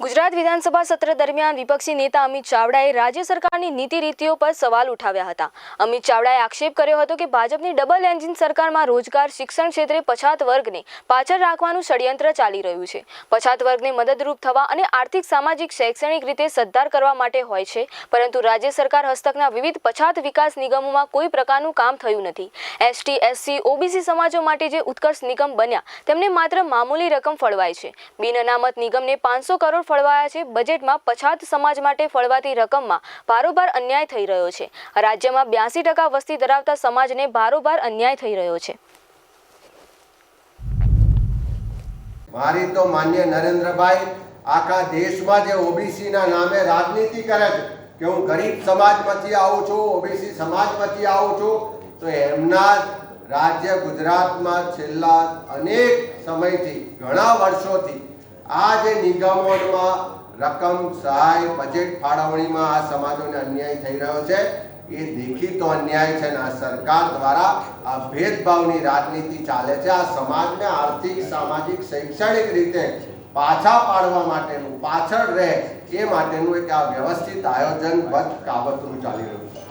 ગુજરાત વિધાનસભા સત્ર દરમિયાન વિપક્ષી નેતા અમિત ચાવડાએ રાજ્ય સરકારની નીતિ રીતિઓ પર સવાલ ઉઠાવ્યા હતા. અમિત ચાવડાએ આક્ષેપ કર્યો હતો કે ભાજપની ડબલ એન્જિન સરકારમાં રોજગાર શિક્ષણ ક્ષેત્રે પછાત વર્ગને પાછળ રાખવાનું ષડયંત્ર ચાલી રહ્યું છે. પછાત વર્ગને મદદરૂપ થવા અને આર્થિક, સામાજિક, શૈક્ષણિક રીતે સદ્ધાર કરવા માટે હોય છે, પરંતુ રાજ્ય સરકાર હસ્તકના વિવિધ પછાત વિકાસ નિગમોમાં કોઈ પ્રકારનું કામ થયું નથી. એસટી એસસી ઓબીસી સમાજો માટે જે ઉત્કર્ષ નિગમ બન્યા, તેમને માત્ર મામૂલી રકમ ફળવાય છે. બિન અનામત નિગમને પાંચસો કરોડ ફળવાયા છે. બજેટમાં પછાત સમાજ માટે ફળવાતી રકમમાં ભારોભાર અન્યાય થઈ રહ્યો છે. રાજ્યમાં બ્યાસી ટકા વસ્તી ધરાવતા સમાજને ભારોભાર અન્યાય થઈ રહ્યો છે. મારી તો માન્ય નરેન્દ્રભાઈ, આખા દેશમાં જે ઓબીસી ના નામે રાજનીતિ કરે છે, કે હું ગરીબ સમાજમાંથી આવું છું, ઓબીસી સમાજમાંથી આવું છું, તો એમના રાજ્ય ગુજરાતમાં છેલ્લા અનેક સમયથી, ઘણા વર્ષોથી આ જે નિગમોમાં રકમ, સહાય, બજેટ ફાળવણીમાં આ સમાજોને અન્યાય થઈ રહ્યો છે, એ દેખીતો અન્યાય છે અને આ સરકાર દ્વારા આ ભેદભાવની રાજનીતિ ચાલે છે. આ સમાજને આર્થિક, સામાજિક, શૈક્ષણિક રીતે પાછા પાડવા માટેનું પાછળ રહે એ માટેનું એક આ વ્યવસ્થિત આયોજનબદ્ધ કાવતરું ચાલી રહ્યું છે.